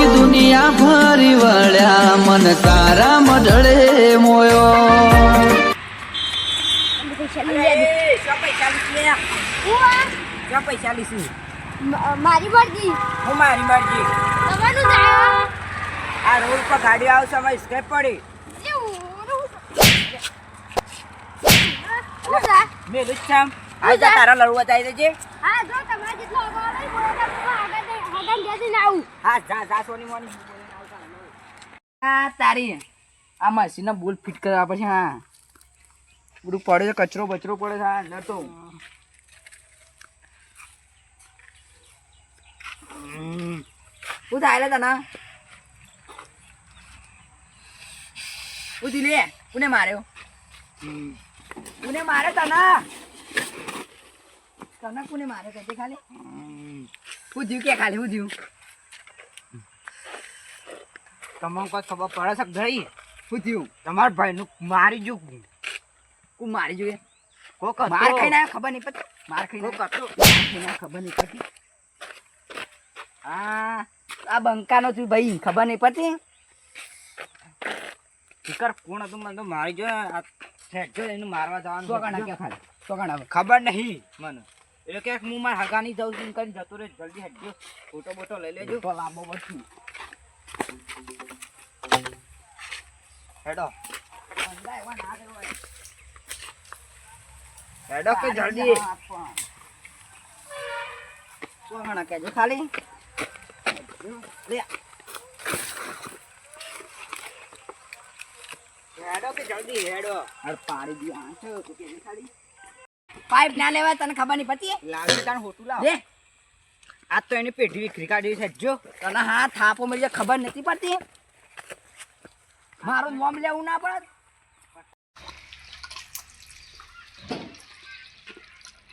આખી દુનિયા ફરી વળ્યા મન તારા મઢળે મોયો. મારી મરજી. હું મારી મરજી. તમારું આ. રોડ પર ગાડી આવશે અમે સ્કેપ પડી. મેલું જ છે આમ. તારા લડવા જાય છે હા જો તમારે જેટલો નહીં પડે છે, કચરો બચરો પડે છે, હા અંદર તો તને. ઉધી લે કોને માર્યો. કોને મારે તને. તને કોને મારે કહેજે ખાલી. હું જીવ કે ખાલી હું જીવ તમને કોઈ ખબર પડે છે ગઈ હું જીવ તમારા ભાઈનું મારી જો હું મારી જોઈએ માર ખાઈ ના ખબર નહીં પડતી માર ખાઈ કોક ખાઈને ખબર નહીં પડતી હા. આ બંકાનો તું ભાઈ ખબર નહીં પડતી શિકાર કોણ હતું મને તો મારી જો આ જો એનું મારવા જવાનું. ખબર નહીં મને. એટલે કે હું મારા હગાની જાઉં છું કરીને જતો રહે જલ્દી હટજો. ફોટો બોટો લઈ લેજો. તો લાંબો બધું. હેડો. હેડો કે જલ્દી. તો કેજો ખાલી? લે. હેડો કે જલ્દી હેડો. અરે પાડી દી આંચો કે ખાલી. પાઇપ ના લેવા તને ખબર નહીં પડતી લાવી તાણ હોટું લાવ. લે. આ તો એની પેઢી વિખરી કાઢી છે જો. તને હા થાપો મળી જાય ખબર નથી પડતી? મારું મોમ લેવું ના પડે?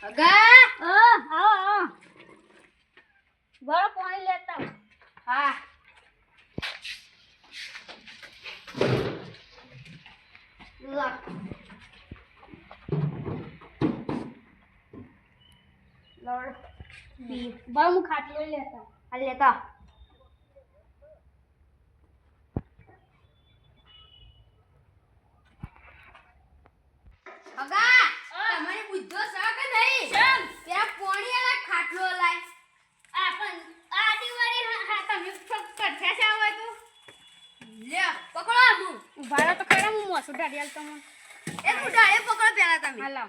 અગા હા આવો આવો. બરો પાણી લેતા હા. લો. લોડ B. હું લેતા. આવું. આ લેતા. આવો. અગા તમારી બુદ્ધો છે કે નહીં ત્યાં પોણી અલા ખાટલો લાય આ પણ આ દિવાળી હા તમે ફક્ત આવે તો. લે પકડો હું ઊભા તો ખરા હું મોસું ઢાડિયાલ તમને એક ઉડાડે પકડો પેલા તમે. હાલો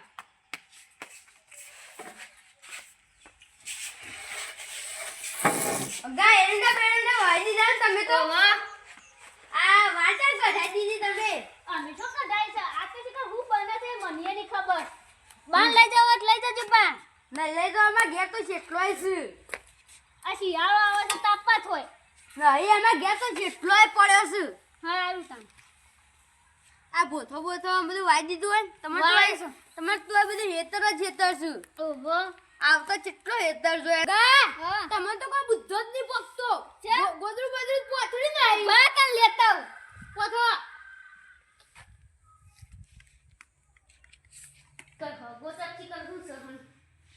અગા એરંડા બેરંડા વાઈ દીધા ને તમે તો. આ વાટા કઢાઈ દીધી તમે. અમે તો કઢાઈ છે. આ તો કે હું બને છે મને ની ખબર. બાન લઈ જાવ એટલે લઈ જજો બા નહીં લઈ જાવ અમાર ઘેર તો જેટલોય છે. આ શિયાળો આવે તો તાપવા જ હોય નહીં અમાર ઘેર તો જેટલોય પડ્યો છે. હા આવું તાન આ બોથો બોથો આમ બધું વાઈ દીધું હોય ને, તમારે તો તમે તમારે તો આ બધું હેતર જ હેતર છે. ઓહો. આવતો કેટલો હેતર જોયા. તમે તો કોઈ બુદ્ધો જ નહીં પકતો છે? ગો- પોથળી નહીં બા કાલ લેતા. પોથો.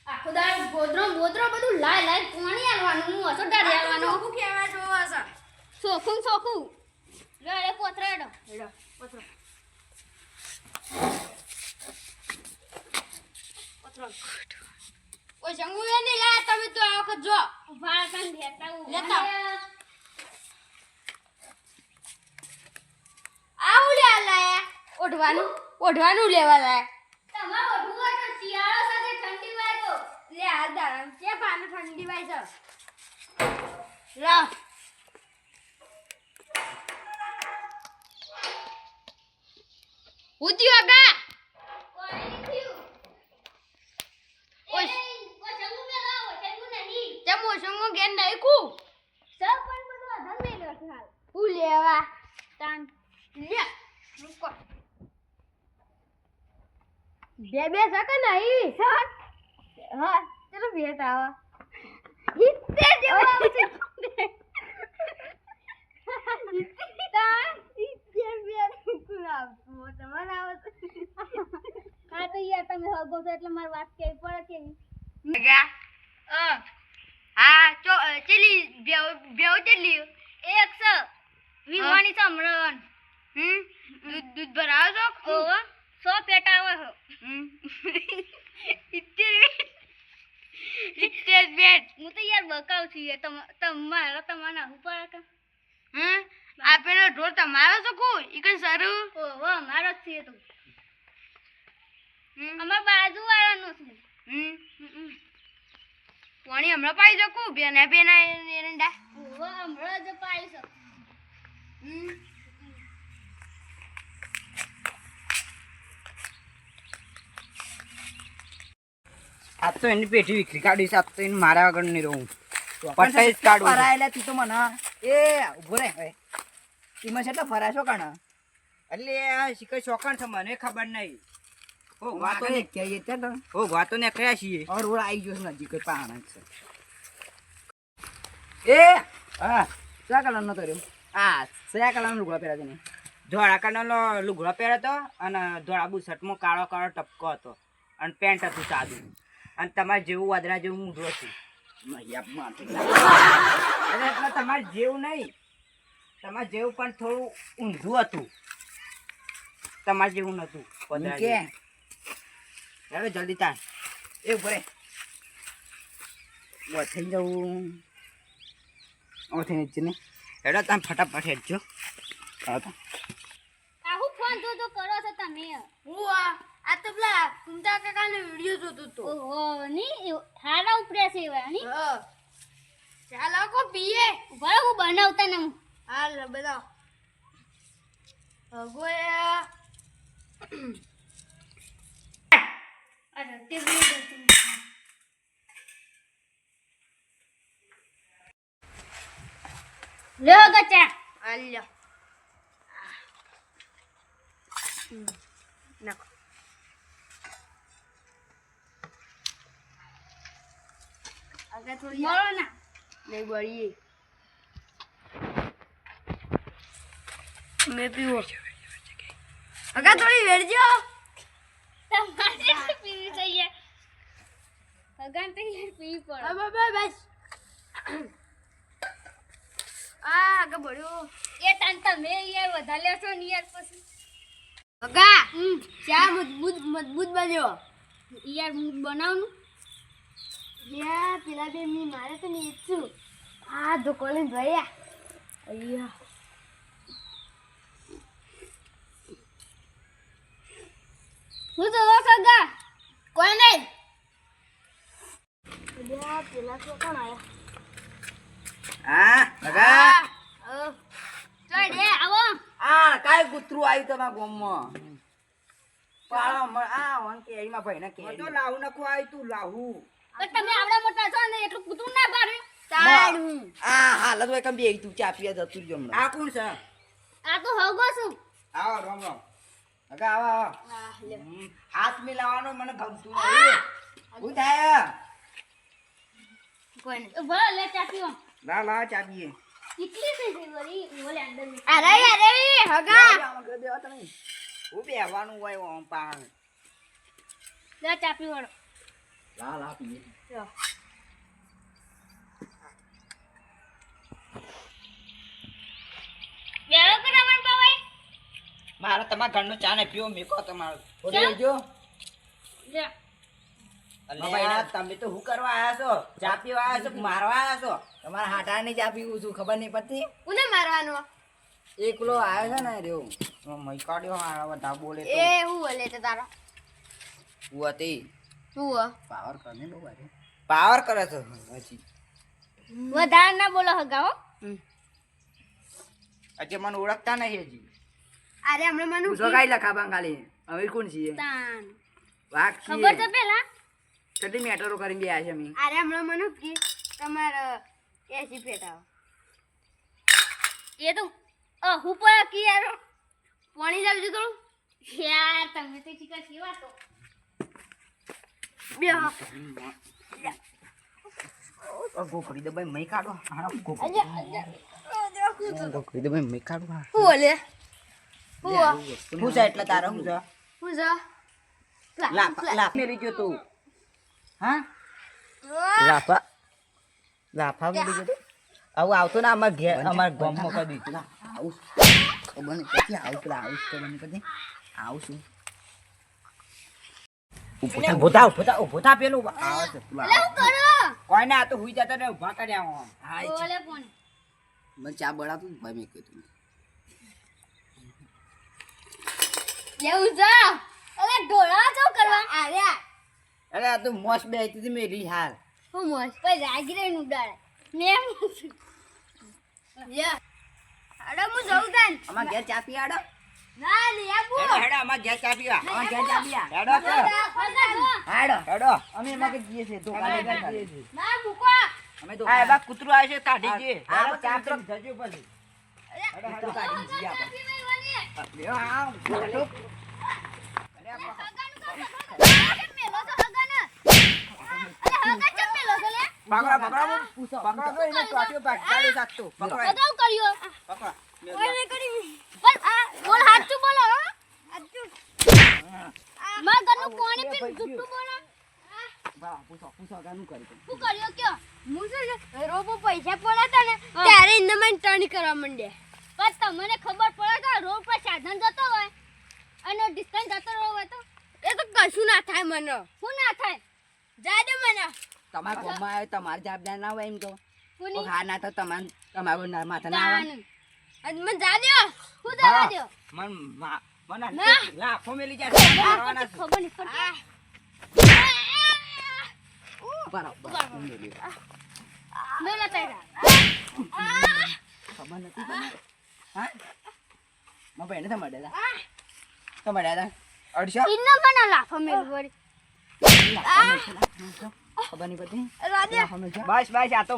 આખો ગોદરો બધું લાય લાય કોણી આલવાનું હું હસો ડાળી આલવાનો. ચોખ્ખું કહેવાય લે પોથરો પોથરો ઓય જંગુ એ નહીં લાયા તમે તો આ વખત જો. ઊભા કાન લેતા. લેતા. આવું લે લાયા? ઓઢવાનું ઓઢવાનું લેવા લાયા. તમારે ઓઢવું તો શિયાળો સાથે ઠંડી વાય તો. લે હાલ દાડા કે પાને ઠંડી વાય છે લા આગા કોઈ થયું ઓય. એ કોઈ જંગુ પેલા હોય જંગુ મોસમો ગેન નાખ્યું. સર પણ બધું અધર મેલ્યો છે હાલ. હું લેવા? તાન. લે રૂકો બે બે સકે નહીં સક હા ચલો જેવો આવશે બે તું આવતું તમારે હા તો યાર તમે હગો છો એટલે મારી વાત કેવી પડે કેવી ગયા હા ચો ચેલી બેવ બેવ ચેલી. એક સ વિવાની સમરણ. હમ? દૂધ દૂધ ભરાવો છો? ઓવો સો પેટા આવે હો. હમ? ઇત્તેર બેટ. હું તો યાર બકાવ છું તમ તમારા તમારા ઉપર કે હમ? આ પેલો ઢોર તમારો છે કો ઈ કઈ સારું? ઓહો મારો જ છે તો. અમાર બાજુ વાળાનો છે હમ. પાણી હમણાં પાઈ શકું બેના બેના એરંડા. હમણાં જ પાઈ શકું આજ તો એની પેટી વિખરી કાઢીશ આજ તો એને મારા આગળ નહીં રહું. પટાઈ કાઢું ફરાયેલા તું તો મને એ ઊભો રે હવે. એમાં છે ફરાશો કાણ? એટલે આ શોખણ ચોકણ છે મને ખબર નહીં. ઓ વાતો ને કહીએ તો ઓ વાતો ને કયા છીએ? આવી ગયો નજીક કોઈ પાણા છે. એ! હા શા કલરનો તો રહ્યો? હા શા કલરનો લુગડો પહેર્યા છે ને ધોળા કલરનો લુગડો પહેર્યો હતો અને ધોળા બુશર્ટમાં કાળો કાળો ટપકો હતો અને પેન્ટ હતું સાદું. અને તમારે જેવું વાદરા જેવું મૂઢો અને એટલે તમારે જેવું નહીં. તમારે જેવું પણ થોડું ઊંધું હતું. તમારે જેવું નતું કે. હવે જલ્દી તાર એ ઊભો રે. ઓ થઈ જવું ઓ થઈ નીચે ને. હેડો તમે ફટાફટ હેડજો હા તો આહુ ફોન જો તો કરો છો તમે? હું આ આ તો પેલા કુંતા કાકાનો વિડિયો જોતો તો ઓહો ની? હારા ઉપરે છે એવા ની? ચાલો કો પીએ. ઊભા હું બનાવતા ને હાલ બનાવ. ભગોયા. અરે તે લ્યો ગચા હાલ્યો નાખો આગળ થોડી મળો ના નહીં બળીએ મેં પીવો આગળ થોડી વેડજો તમારે પીવી જોઈએ. અગાન તો યાર પીવી પડે. બસ આ આગળ બળ્યો એ તાન તમે યાર વધારે લેશો ને યાર પછી. અગા ચા મજબૂત મજબૂત બન્યો યાર બનાવનું યા પેલા બેન મારે તો છું. આ દુકાને ભર્યા. અయ్యા હું તો સગા કોઈ નહીં. પેલા તો કોણ આયા હા લગા ચડે આવો. આ કાય કૂતરું આવ્યું તમારા ગામમાં? પાળો મ- આ વન કેરીમાં ભાઈને તો કેરી લાવું નખું આવી તું લાવું પણ તમે આવડા મોટા છો ને એટલું કૂતરું ના પાડે. આ હાલત હોય કે બે તું ચા પીએ જતું રહ્યો હમણાં. આ કોણ છે? આ તો હગો છું. આવો રામ રામ. લગા આવો હાથ મિલાવવાનો મને ગમતું નહીં શું થાય કોઈ નહીં ભલે લે ચા પીવો. લા લા ચા પીએ. કેટલી થઈ ગઈ વળી? ઓલે અંદર અરે અરે હગા. દેવા તમે. હું બેહવાનું હોય પાણ લે ચા પીવો લા લા પીએ. બેરો કરાવણ પાવાય મારે તમારા ઘરનો ચા ને પીવો મેકો તમારો. તમે તો હું કરવા આયા છો? ચા પીવા આવ્યા છો મારવા આયા છો? તમારા હાટાને ચા પીવું છું ખબર નહીં પડતી? કોને મારવાનો? એકલો આવ્યો છે ને મય હારા બધા બોલે તો. એ હું બોલે તે તારો? હું હતી. તું પાવર કરે બહુ પાવર કરે તો હજી વધારે ના બોલો હગા હો. હજી મને ઓળખતા નહીં હજી. અરે હમણાં મને પૂછો કાઈ લખા બંગાળી હવે કોણ છીએ? તાન. વાઘ ખબર તો પેલા? કેટલી મેટરો કરીને બે આવ્યા છે અમે? અરે હમણાં મને કે તમારે એસી પેટાવ એ તો હું પર કી યાર પાણી જાવજો થોડું. યાર તમે તો ચીકા કેવા તો બે ગોખડી દે ભાઈ મય કાઢો. હારો ગોખડી. દે ભાઈ મય કાઢો. હા. હું હું છે એટલે તારે શું છે હું મેલી ગયો તું. હા? લાફા લાફા મેરી ગયો આવું આવતું ના અમાર ઘેર. અમાર ગામમાં કદી આવું ખબર નહીં પછી આવું પેલા આવું ખબર નહીં પછી આવું છું. ઊભો થા ઊભો થા ઊભો થા પેલું. આવે છે હું કોઈ ના આ તો હુઈ જતો ને ઊભા કર્યા હું હા મને ચા બળાતું ભાઈ મેં કીધું. એવું છે અરે ઢોળા કરવા? આર્યા અરે આ તો મોસ બે હતી મેરી હાલ. હું મસ્ત પર રાગી નું ઉડાડે. મેં યા અરે હું જઉં તાન. અમાર ઘેર ચા પી આડો ના લે આપો. હેડો હેડો અમાર ઘેર ચા પીવા. અમાર ઘેર ચા પી. હેડો હેડો. અમે એમાં કે જઈએ છીએ તો જઈએ છીએ. ના મૂકો. અમે તો આ એમાં કૂતરું આવે છે કાઢી જઈએ. આ ચા કૂતરું. જજો પછી. હેડો, હેડો, કાઢીને જઈએ આપણે. પૈસા પડ્યા ને ત્યારે એને મને ટર્ન કરવા માંડ્યા. પણ તમને ખબર પડે કે રોડ પર સાધન જતો હોય અને ડિસ્ટન્સ જતો રહ્યો હોય તો? એ તો કશું ના થાય મને. શું ના થાય? જાય દે મને. તમારા ગામમાં આવે તમારે જવાબદાર ના હોય એમ તો. હા ના તો તમાર તમારો ના- માથે ના આવે. અને મને જા દ્યો. હું જવા. દ્યો? મન મને ના. મેલી જાય ખબર નહીં પડતી. બરાબર મેલા. તૈયાર ખબર નથી ઇન્નો મને લાફો મેલ વળી. ખબર નહીં પડતી? રાધે લાફો મેલશો? બસ બસ આ તો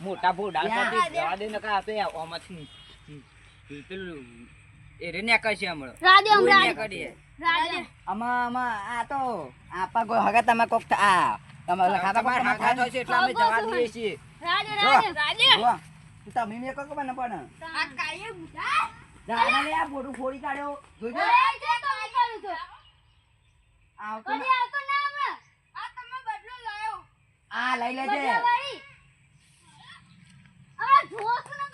મોટા ભોડા જવા દે ઓમાંથી પેલું એરે નેકળ છે હમણાં. કોઈ હમણાં નેકળીએ. આમાં આમાં આ તો આપા કોઈ હગા તમે કોક આ. તમારે એટલે અમે જવા દઈએ છીએ. જો. રાધે રાધે જો, તમે મેં કહો ખબર પણ. આ કાયે બુધા રાણા લે આ ફોટો ફોડી કાઢ્યો. જોજો ઓય જે તો નીકળ્યું તો આવતું કદી આવતો ના હમણાં. આ તમે બદલો લાયો. આ લઈ લેજે. બદલા વાળી. આ જોસ ન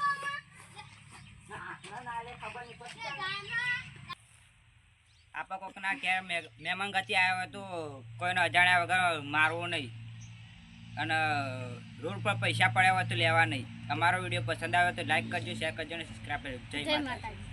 આપા કોકના ઘેર મે- મહેમાન ગતિ આવ્યો હોય તો કોઈને અજાણ્યા વગર મારવો નહીં. અને રોડ પર પૈસા પડ્યા હોય તો લેવા નહીં. અમારો વીડિયો પસંદ આવ્યો તો લાઈક કરજો શેર કરજો અને સબસ્ક્રાઈબ કરજો જય જય માતા માતાજી.